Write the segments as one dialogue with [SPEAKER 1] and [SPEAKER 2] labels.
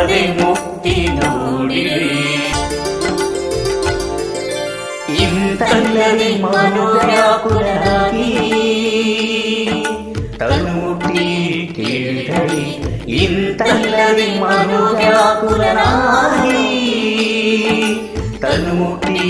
[SPEAKER 1] ಅದೇ ಮುಕ್ತಿ ನೋಡಿರಿ ಇಂತಲ್ಲದೆ ಮನೋವ್ಯಾಕುಲರಾಗಿ ತನ್ನುಟಿ ಕೇಳಿದಳಿ ಇಂತಲ್ಲದೆ ಮನೋವ್ಯಾಕುಲರಾಗಿ ತನ್ನುಟಿ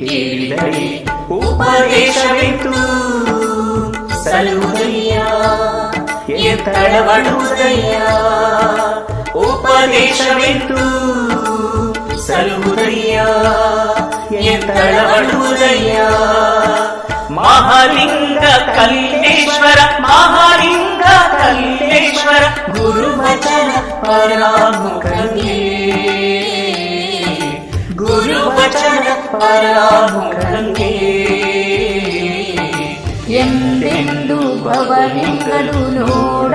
[SPEAKER 1] ಕೇಳಿದಳಿ ಉಪದೇಶವಿತ್ತು ಸಲುದಯ್ಯ ಎತ್ತಳವಡುವುದಯ್ಯ ಉಪದೇಶವಿತ್ತು ಸಲುದಯ್ಯ ಎತ್ತಳವಡುವುದಯ್ಯ ಮಹಾಲಿಂಗ ಕಲ್ಲೇಶ್ವರ ಮಹಾಲಿಂಗ ಕಲ್ಲೇಶ್ವರ ಗುರುವಚನ ಪರಾಮುಖಂಗೆ ಗುರುವಚನ ಪರಾಮುಖಂಗೆ
[SPEAKER 2] ಎಂದೆಂದು ಭವಲಿಂಗಲು ನೋಡ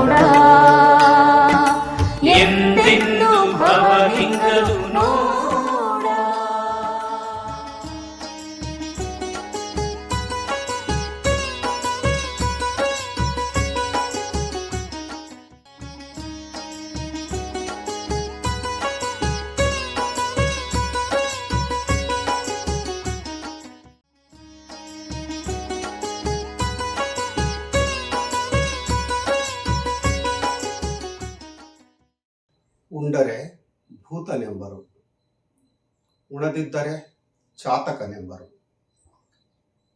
[SPEAKER 3] ಉಣದಿದ್ದರೆ ಚಾತಕನೆಂಬರು.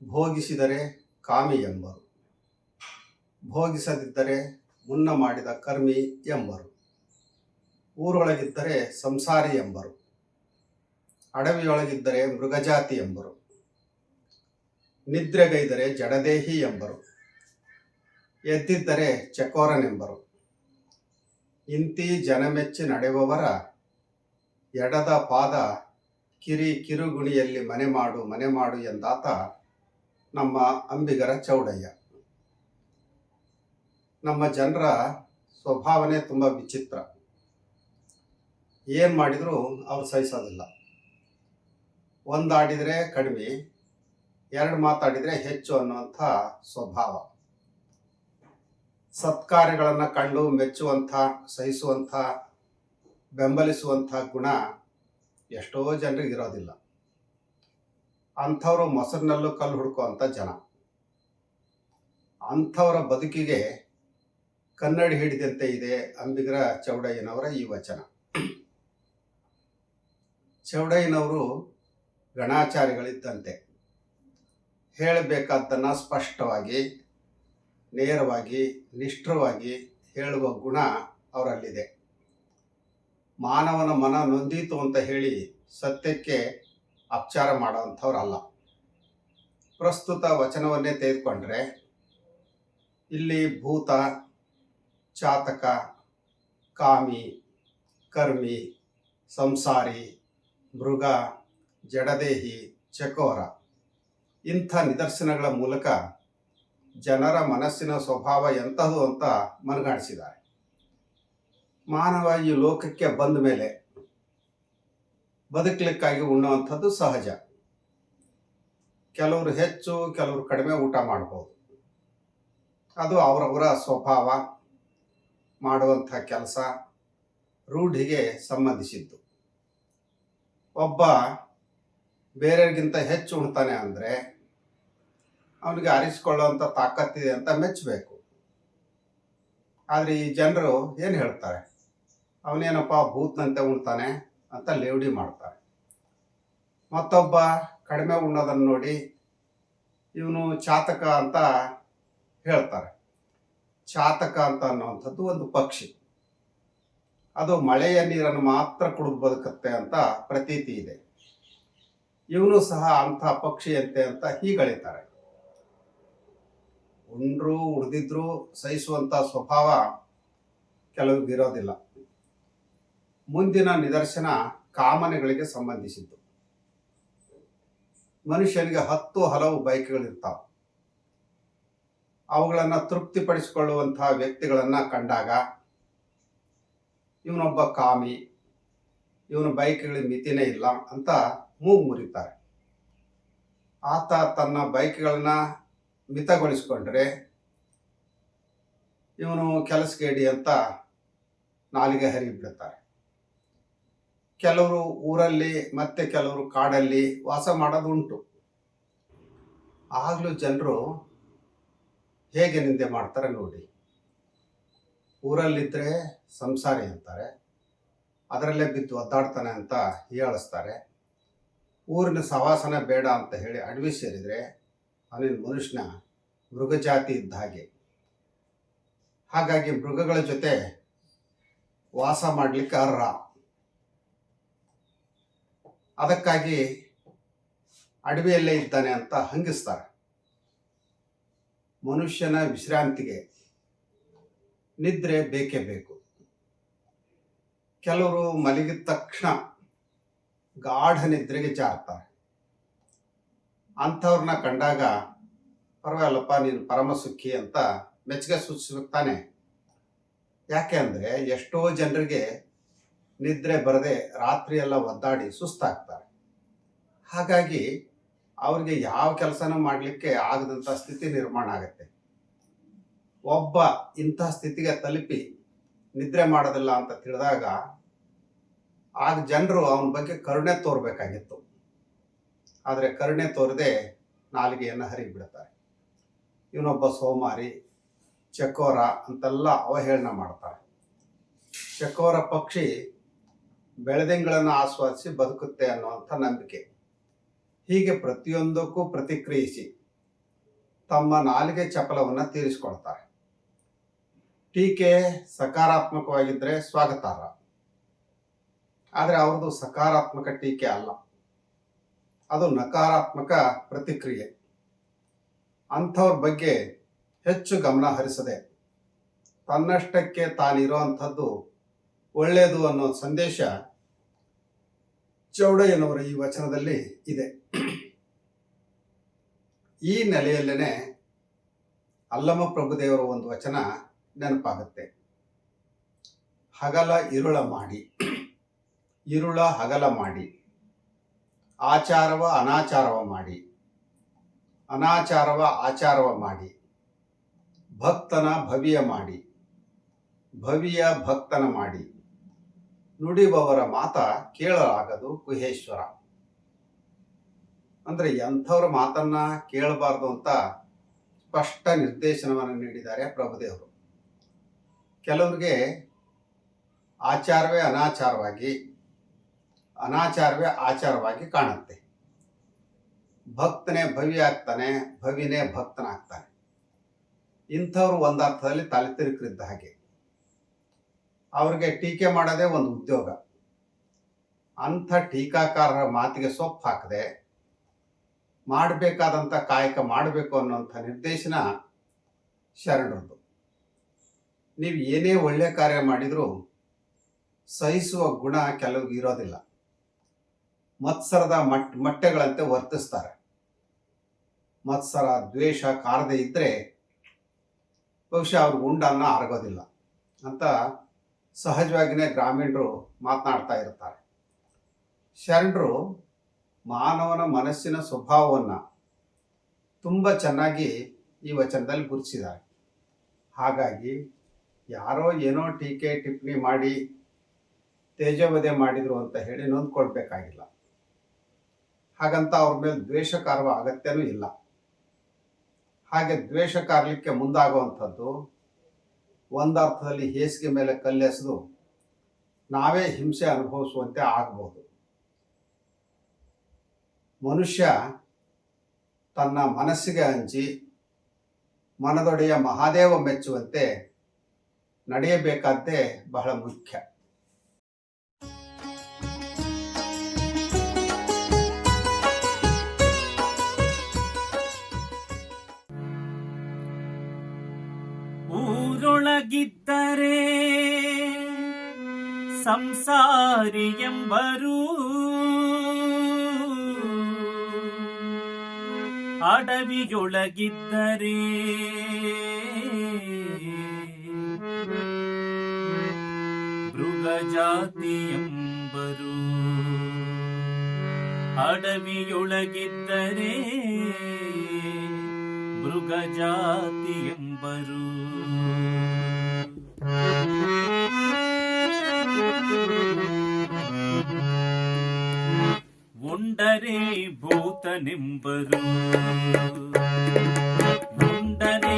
[SPEAKER 3] ಭೋಗಿಸಿದರೆ ಕಾಮಿ ಎಂಬರು ಭೋಗಿಸದಿದ್ದರೆ ಮುನ್ನ ಮಾಡಿದ ಕರ್ಮಿ ಎಂಬರು. ಊರೊಳಗಿದ್ದರೆ ಸಂಸಾರಿ ಎಂಬರು. ಅಡವಿಯೊಳಗಿದ್ದರೆ ಮೃಗಜಾತಿ ಎಂಬರು. ನಿದ್ರೆಗೈದರೆ ಜಡದೇಹಿ ಎಂಬರು. ಎದ್ದಿದ್ದರೆ ಚಕೋರನೆಂಬರು. ಇಂತಿ ಜನಮೆಚ್ಚಿ ನಡೆಯುವವರ ಎಡದ ಪಾದ ಕಿರಿ ಕಿರುಗುಣಿಯಲ್ಲಿ ಮನೆ ಮಾಡು ಮನೆ ಮಾಡು ಎಂದಾತ ನಮ್ಮ ಅಂಬಿಗರ ಚೌಡಯ್ಯ. ನಮ್ಮ ಜನರ ಸ್ವಭಾವನೆ ತುಂಬ ವಿಚಿತ್ರ. ಏನು ಮಾಡಿದರೂ ಅವ್ರು ಸಹಿಸೋದಿಲ್ಲ. ಒಂದಾಡಿದರೆ ಕಡಿಮೆ, ಎರಡು ಮಾತಾಡಿದರೆ ಹೆಚ್ಚು ಅನ್ನುವಂಥ ಸ್ವಭಾವ. ಸತ್ಕಾರ್ಯಗಳನ್ನು ಕಂಡು ಮೆಚ್ಚುವಂಥ, ಸಹಿಸುವಂಥ, ಬೆಂಬಲಿಸುವಂಥ ಗುಣ ಎಷ್ಟೋ ಜನರಿಗೆ ಇರೋದಿಲ್ಲ. ಅಂಥವರು ಮೊಸರಿನಲ್ಲೂ ಕಲ್ಲು ಹುಡುಕುವಂಥ ಜನ. ಅಂಥವರ ಬದುಕಿಗೆ ಕನ್ನಡಿ ಹಿಡಿದಂತೆ ಇದೆ ಅಂಬಿಗರ ಚೌಡಯ್ಯನವರ ಈ ವಚನ. ಚೌಡಯ್ಯನವರು ಗಣಾಚಾರಿಗಳಿದ್ದಂತೆ. ಹೇಳಬೇಕಾದ್ದನ್ನು ಸ್ಪಷ್ಟವಾಗಿ, ನೇರವಾಗಿ ನಿಷ್ಠವಾಗಿ ಹೇಳುವ ಗುಣ ಅವರಲ್ಲಿದೆ. ಮಾನವನ ಮನ ನೊಂದೀತು ಅಂತ ಹೇಳಿ ಸತ್ಯಕ್ಕೆ ಅಪಚಾರ ಮಾಡೋವಂಥವ್ರಲ್ಲ. ಪ್ರಸ್ತುತ ವಚನವನ್ನೇ ತೆಗೆದುಕೊಂಡ್ರೆ, ಇಲ್ಲಿ ಭೂತ, ಚಾತಕ, ಕಾಮಿ, ಕರ್ಮಿ, ಸಂಸಾರಿ, ಮೃಗ, ಜಡದೇಹಿ, ಚಕೋರ ಇಂಥ ನಿದರ್ಶನಗಳ ಮೂಲಕ ಜನರ ಮನಸ್ಸಿನ ಸ್ವಭಾವ ಎಂಥದ್ದು ಅಂತ ಮನಗಾಣಿಸಿದ್ದಾರೆ. ಮಾನವ ಈ ಲೋಕಕ್ಕೆ ಬಂದ ಮೇಲೆ ಬದುಕಲಿಕ್ಕಾಗಿ ಉಣ್ಣುವಂಥದ್ದು ಸಹಜ. ಕೆಲವರು ಹೆಚ್ಚು, ಕೆಲವರು ಕಡಿಮೆ ಊಟ ಮಾಡ್ಬೋದು. ಅದು ಅವರವರ ಸ್ವಭಾವ ಮಾಡುವಂಥ ಕೆಲಸ ರೂಢಿಗೆ ಸಂಬಂಧಿಸಿದ್ದು. ಒಬ್ಬ ಬೇರೆಯವ್ರಿಗಿಂತ ಹೆಚ್ಚು ಉಣ್ತಾನೆ ಅಂದರೆ ಅವನಿಗೆ ಅರಿಸಿಕೊಳ್ಳುವಂಥ ತಾಕತ್ತಿದೆ ಅಂತ ಮೆಚ್ಚಬೇಕು. ಆದರೆ ಈ ಜನರು ಏನು ಹೇಳ್ತಾರೆ? ಅವನೇನಪ್ಪ ಭೂತ್ನಂತೆ ಉಣ್ತಾನೆ ಅಂತ ಲೇವಡಿ ಮಾಡ್ತಾರೆ. ಮತ್ತೊಬ್ಬ ಕಡಿಮೆ ಉಣ್ಣೋದನ್ನು ನೋಡಿ ಇವನು ಚಾತಕ ಅಂತ ಹೇಳ್ತಾರೆ. ಚಾತಕ ಅಂತ ಅನ್ನುವಂಥದ್ದು ಒಂದು ಪಕ್ಷಿ. ಅದು ಮಳೆಯ ನೀರನ್ನು ಮಾತ್ರ ಕುಡಿದು ಬದುಕುತ್ತೆ ಅಂತ ಪ್ರತೀತಿ ಇದೆ. ಇವನು ಸಹ ಅಂಥ ಪಕ್ಷಿಯಂತೆ ಅಂತ ಹೀಗಳಿತಾರೆ. ಉಂಡ್ರು ಉಳಿದಿದ್ರು ಸಹಿಸುವಂಥ ಸ್ವಭಾವ ಕೆಲವ್ರಿಗೆ ಇರೋದಿಲ್ಲ. ಮುಂದಿನ ನಿದರ್ಶನ ಕಾಮನೆಗಳಿಗೆ ಸಂಬಂಧಿಸಿದ್ದು. ಮನುಷ್ಯನಿಗೆ ಹತ್ತು ಹಲವು ಬಯಕೆಗಳಿರ್ತಾವೆ ಅವುಗಳನ್ನು ತೃಪ್ತಿಪಡಿಸಿಕೊಳ್ಳುವಂತಹ ವ್ಯಕ್ತಿಗಳನ್ನು ಕಂಡಾಗ ಇವನೊಬ್ಬ ಕಾಮಿ, ಇವನ ಬೈಕ್ಗಳಿಗೆ ಮಿತಿನೇ ಇಲ್ಲ ಅಂತ ಮೂಗು ಮುರಿತಾರೆ. ಆತ ತನ್ನ ಬೈಕ್ಗಳನ್ನ ಮಿತಗೊಳಿಸ್ಕೊಂಡ್ರೆ ಇವನು ಕೆಲಸಗೇಡಿ ಅಂತ ನಾಲಿಗೆ ಹರಿಬಿಡ್ತಾರೆ. ಕೆಲವರು ಊರಲ್ಲಿ ಮತ್ತೆ ಕೆಲವರು ಕಾಡಲ್ಲಿ ವಾಸ ಮಾಡೋದುಂಟು. ಆಗಲೂ ಜನರು ಹೇಗೆ ನಿಂದೆ ಮಾಡ್ತಾರೆ ನೋಡಿ. ಊರಲ್ಲಿದ್ದರೆ ಸಂಸಾರಿ ಅಂತಾರೆ, ಅದರಲ್ಲೇ ಬಿದ್ದು ಒದ್ದಾಡ್ತಾನೆ ಅಂತ ಹೀಯಾಳಿಸ್ತಾರೆ ಊರಿನ ಸವಾಸನ ಬೇಡ ಅಂತ ಹೇಳಿ ಅಡವಿ ಸೇರಿದರೆ ಅವನಿನ ಮನುಷ್ಯನ ಮೃಗಜಾತಿ ಇದ್ದ ಹಾಗೆ. ಹಾಗಾಗಿ ಮೃಗಗಳ ಜೊತೆ ವಾಸ ಮಾಡಲಿಕ್ಕೆ ಅರ್ಹ. ಅದಕ್ಕಾಗಿ ಅಡವಿಯಲ್ಲೇ ಇದ್ದಾನೆ ಅಂತ ಹಂಗಿಸ್ತಾರೆ. ಮನುಷ್ಯನ ವಿಶ್ರಾಂತಿಗೆ ನಿದ್ರೆ ಬೇಕೇ ಬೇಕು. ಕೆಲವರು ಮಲಗಿದ ತಕ್ಷಣ ಗಾಢ ನಿದ್ರೆಗೆ ಜಾರ್ತಾರೆ. ಅಂಥವ್ರನ್ನ ಕಂಡಾಗ, ಪರವಾಗಿಲ್ಲಪ್ಪ, ನೀನು ಪರಮ ಸುಖಿ ಅಂತ ಮೆಚ್ಚುಗೆ ಸೂಚಿಸ್ಬೇಕು ಯಾಕೆ ಅಂದರೆ ಎಷ್ಟೋ ಜನರಿಗೆ ನಿದ್ರೆ ಬರದೆ ರಾತ್ರಿ ಎಲ್ಲ ಒದ್ದಾಡಿ ಸುಸ್ತಾಗ್ತಾರೆ. ಹಾಗಾಗಿ ಅವ್ರಿಗೆ ಯಾವ ಕೆಲಸನೂ ಮಾಡಲಿಕ್ಕೆ ಆಗದಂಥ ಸ್ಥಿತಿ ನಿರ್ಮಾಣ ಆಗುತ್ತೆ. ಒಬ್ಬ ಇಂಥ ಸ್ಥಿತಿಗೆ ತಲುಪಿ ನಿದ್ರೆ ಮಾಡೋದಿಲ್ಲ ಅಂತ ತಿಳಿದಾಗ ಆಗ ಜನರು ಅವನ ಬಗ್ಗೆ ಕರುಣೆ ತೋರಬೇಕಾಗಿತ್ತು. ಆದರೆ ಕರುಣೆ ತೋರದೆ ನಾಲಿಗೆಯನ್ನು ಹರಿಬಿಡ್ತಾರೆ. ಇವನೊಬ್ಬ ಸೋಮಾರಿ, ಚಕೋರ ಅಂತೆಲ್ಲ ಅವಹೇಳನ ಮಾಡ್ತಾರೆ. ಚಕೋರ ಪಕ್ಷಿ ಬೆಳೆದಂಗಳನ್ನು ಆಸ್ವಾದಿಸಿ ಬದುಕುತ್ತೆ ಅನ್ನುವಂಥ ನಂಬಿಕೆ. ಹೀಗೆ ಪ್ರತಿಯೊಂದಕ್ಕೂ ಪ್ರತಿಕ್ರಿಯಿಸಿ ತಮ್ಮ ನಾಲಿಗೆ ಚಪಲವನ್ನು ತೀರಿಸಿಕೊಳ್ತಾರೆ. ಟೀಕೆ ಸಕಾರಾತ್ಮಕವಾಗಿದ್ದರೆ ಸ್ವಾಗತಾರ್ಹ. ಆದರೆ ಅವ್ರದ್ದು ಸಕಾರಾತ್ಮಕ ಟೀಕೆ ಅಲ್ಲ. ಅದು ನಕಾರಾತ್ಮಕ ಪ್ರತಿಕ್ರಿಯೆ. ಅಂಥವ್ರ ಬಗ್ಗೆ ಹೆಚ್ಚು ಗಮನ ಹರಿಸದೆ ತನ್ನಷ್ಟಕ್ಕೆ ತಾನಿರುವಂಥದ್ದು ಒಳ್ಳೆಯದು ಅನ್ನೋ ಸಂದೇಶ ಚೌಡಯ್ಯನವರ ಈ ವಚನದಲ್ಲಿ ಇದೆ. ಈ ನೆಲೆಯಲ್ಲೇ ಅಲ್ಲಮ ಪ್ರಭುದೇವರ ಒಂದು ವಚನ ನೆನಪಾಗುತ್ತೆ. ಹಗಲ ಇರುಳ ಮಾಡಿ, ಇರುಳ ಹಗಲ ಮಾಡಿ, ಆಚಾರವ ಅನಾಚಾರವ ಮಾಡಿ, ಅನಾಚಾರವ ಆಚಾರವ ಮಾಡಿ, ಭಕ್ತನ ಭವಿಯ ಮಾಡಿ, ಭವಿಯ ಭಕ್ತನ ಮಾಡಿ. ನುಡಿಬವರ ಮಾತ ಕೇಳಲಾಗದು ಗುಹೇಶ್ವರ. ಅಂದ್ರೆ ಎಂಥವ್ರ ಮಾತನ್ನ ಕೇಳಬಾರ್ದು ಅಂತ ಸ್ಪಷ್ಟ ನಿರ್ದೇಶನವನ್ನು ನೀಡಿದ್ದಾರೆ ಪ್ರಭುದೇವರು. ಕೆಲವರಿಗೆ ಆಚಾರವೇ ಅನಾಚಾರವಾಗಿ, ಅನಾಚಾರವೇ ಆಚಾರವಾಗಿ ಕಾಣುತ್ತೆ. ಭಕ್ತನೇ ಭವಿ ಆಗ್ತಾನೆ ಭವಿನೇ ಭಕ್ತನಾಗ್ತಾನೆ. ಇಂಥವ್ರು ಒಂದರ್ಥದಲ್ಲಿ ತಲೆ ತಿರುಕರಿದ್ದ ಹಾಗೆ. ಅವ್ರಿಗೆ ಟೀಕೆ ಮಾಡೋದೇ ಒಂದು ಉದ್ಯೋಗ. ಅಂಥ ಟೀಕಾಕಾರರ ಮಾತಿಗೆ ಸೊಪ್ಪು ಹಾಕದೆ ಮಾಡಬೇಕಾದಂಥ ಕಾಯಕ ಮಾಡಬೇಕು ಅನ್ನೋಂಥ ನಿರ್ದೇಶನ ಶರಣರದ್ದು. ನೀವು ಏನೇ ಒಳ್ಳೆಯ ಕಾರ್ಯ ಮಾಡಿದರೂ ಸಹಿಸುವ ಗುಣ ಕೆಲವ್ರಿಗೆ ಇರೋದಿಲ್ಲ. ಮತ್ಸರದ ಮಟ್, ಮೊಟ್ಟೆಗಳಂತೆ ವರ್ತಿಸ್ತಾರೆ. ಮತ್ಸರ, ದ್ವೇಷ ಕಾರದೆ ಇದ್ದರೆ ಬಹುಶಃ ಅವ್ರ ಉಂಡನ್ನು ಆರಗೋದಿಲ್ಲ ಅಂತ ಸಹಜವಾಗಿಯೇ ಗ್ರಾಮೀಣರು ಮಾತನಾಡ್ತಾ ಇರ್ತಾರೆ. ಶರಣರು ಮಾನವನ ಮನಸ್ಸಿನ ಸ್ವಭಾವವನ್ನು ತುಂಬ ಚೆನ್ನಾಗಿ ಈ ವಚನದಲ್ಲಿ ಗುರುತಿಸಿದ್ದಾರೆ. ಹಾಗಾಗಿ ಯಾರೋ ಏನೋ ಟೀಕೆ ಟಿಪ್ಪಣಿ ಮಾಡಿ ತೇಜೋವಧೆ ಮಾಡಿದರು ಅಂತ ಹೇಳಿ ನೊಂದ್ಕೊಳ್ಬೇಕಾಗಿಲ್ಲ ಹಾಗಂತ ಅವ್ರ ಮೇಲೆ ದ್ವೇಷ ಕಾರುವ ಅಗತ್ಯನೂ ಇಲ್ಲ. ಹಾಗೆ ದ್ವೇಷ ಕಾರಲಿಕ್ಕೆ ಮುಂದಾಗುವಂಥದ್ದು ಒಂದರ್ಥದಲ್ಲಿ ಹೇಸಿಗೆ ಮೇಲೆ ಕಲ್ಲೆಸೆದು ನಾವೇ ಹಿಂಸೆ ಅನುಭವಿಸುವಂತೆ ಆಗಬಹುದು ಮನುಷ್ಯ ತನ್ನ ಮನಸ್ಸಿಗೆ ಹಂಚಿ ಮನದೊಡೆಯ ಮಹಾದೇವ ಮೆಚ್ಚುವಂತೆ ನಡೆಯಬೇಕಾದ್ದೇ ಬಹಳ ಮುಖ್ಯ.
[SPEAKER 4] ಊರೊಳಗಿದ್ದರೆ ಸಂಸಾರಿ ಎಂಬರು ಅಡವಿಯೊಳಗಿದ್ದರೆ ಮೃಗಜಾತಿ ಎಂಬರು ಅಡವಿಯೊಳಗಿದ್ದರೆ ಮೃಗಜಾತಿ ಎಂಬರು ಉಂಡರೆ ಭೂತನೆಂಬರು ಉಂಡರೆ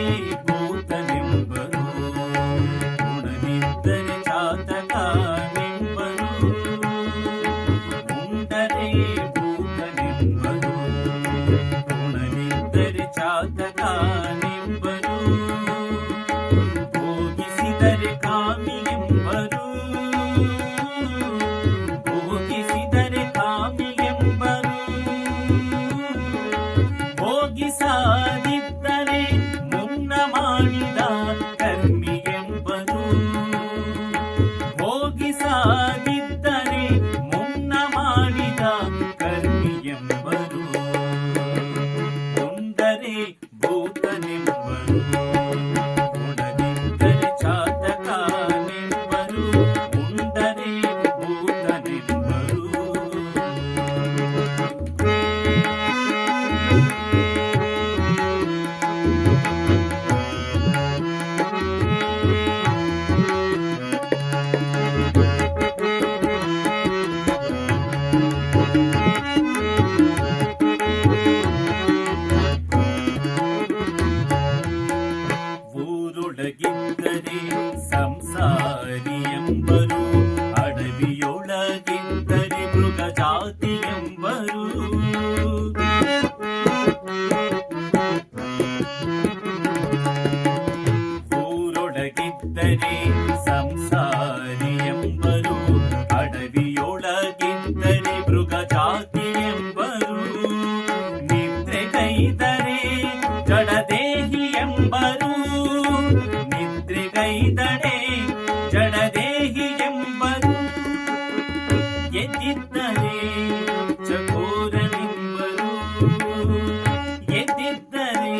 [SPEAKER 4] ಎದ್ದಿದ್ದರೆ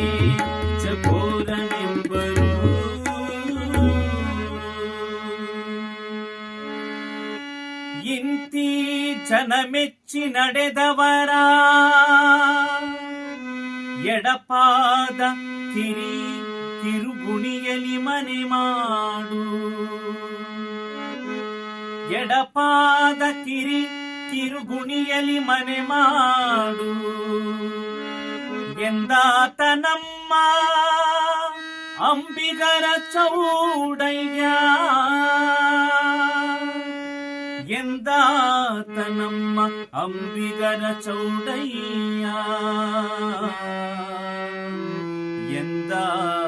[SPEAKER 4] ಚಕೋರನೆಂಬರು ಇಂತಿ ನಡೆದವರ ಎಡಪಾದ ಕಿರಿ ತಿರುಗುಣಿಯಲಿ ಮನೆ ಮಾಡು. ಎಡಪಾದ ಕಿರಿ ಕಿರುಗುಣಿಯಲಿ ಮನೆ ಮಾಡು ಎಂದಾತ ನಮ್ಮ ಅಂಬಿಗರ ಚೌಡಯ್ಯ ಎಂದಾತ ನಮ್ಮ ಅಂಬಿಗರ ಚೌಡಯ್ಯ ಎಂದಾತ